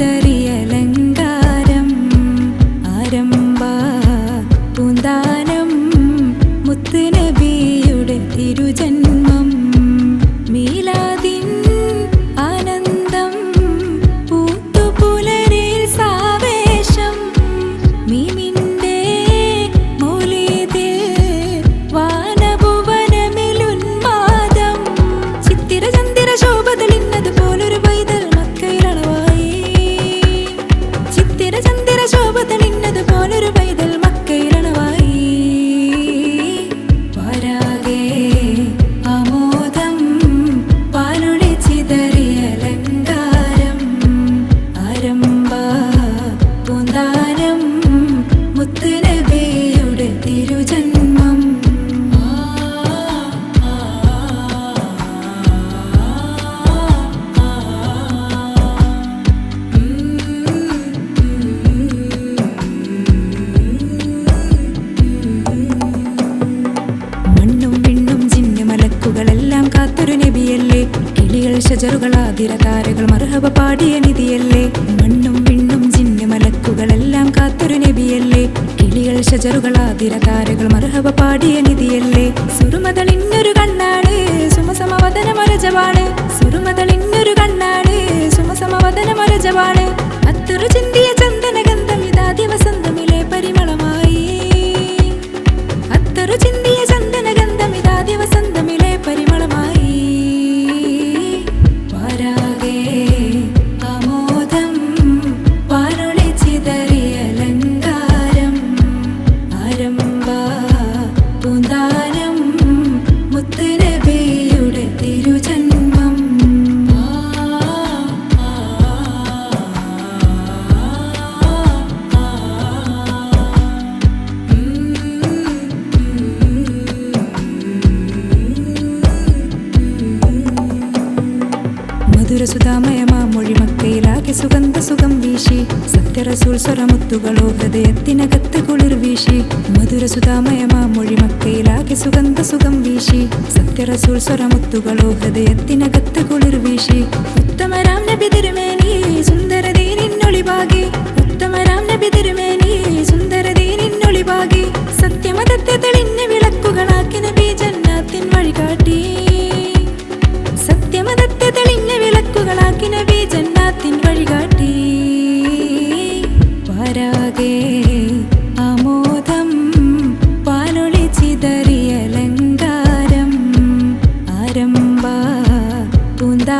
ചിതറിയലങ്കാരം ആരംഭ ഷജറുകൾ താരകൾ മർഹബ പാടിയ നിധിയല്ലേ? മണ്ണും വിണ്ണും ജിന്നു മലക്കുകളെല്ലാം കാത്തൊരു നബിയല്ലേ? കിളികൾ ഷജറുകൾ ആതിര താരകൾ മർഹബ പാടിയ നിധിയല്ലേ? സുറുമതളിന്നൊരു കണ്ണാണ് സുമസമവദനമരജവാണ് സുറുമതളിന്നൊരു കണ്ണാണ് മധുരസുതാമയമാ മൊഴിമക്കയിലാകെ സുഗന്ധ സുഖം വീശി. സത്യറസൂൽ സ്വരമുത്തുകളോ ഹൃദയത്തിനകത്ത് കുളിർ വീശി. മധുരസുതാമയമാ മൊഴിമക്കയിലാകെ സുഗന്ധ സുഖം വീശി. സത്യറസൂൽ സ്വരമുത്തുകളോ ഹൃദയത്തിനകത്ത് കുളിർ വീശി. ഉത്തമരാം നബി തിരുമ പരാഗേ ആമോദം ചിതറിയലങ്കാരം ആരംഭ പൂന്താ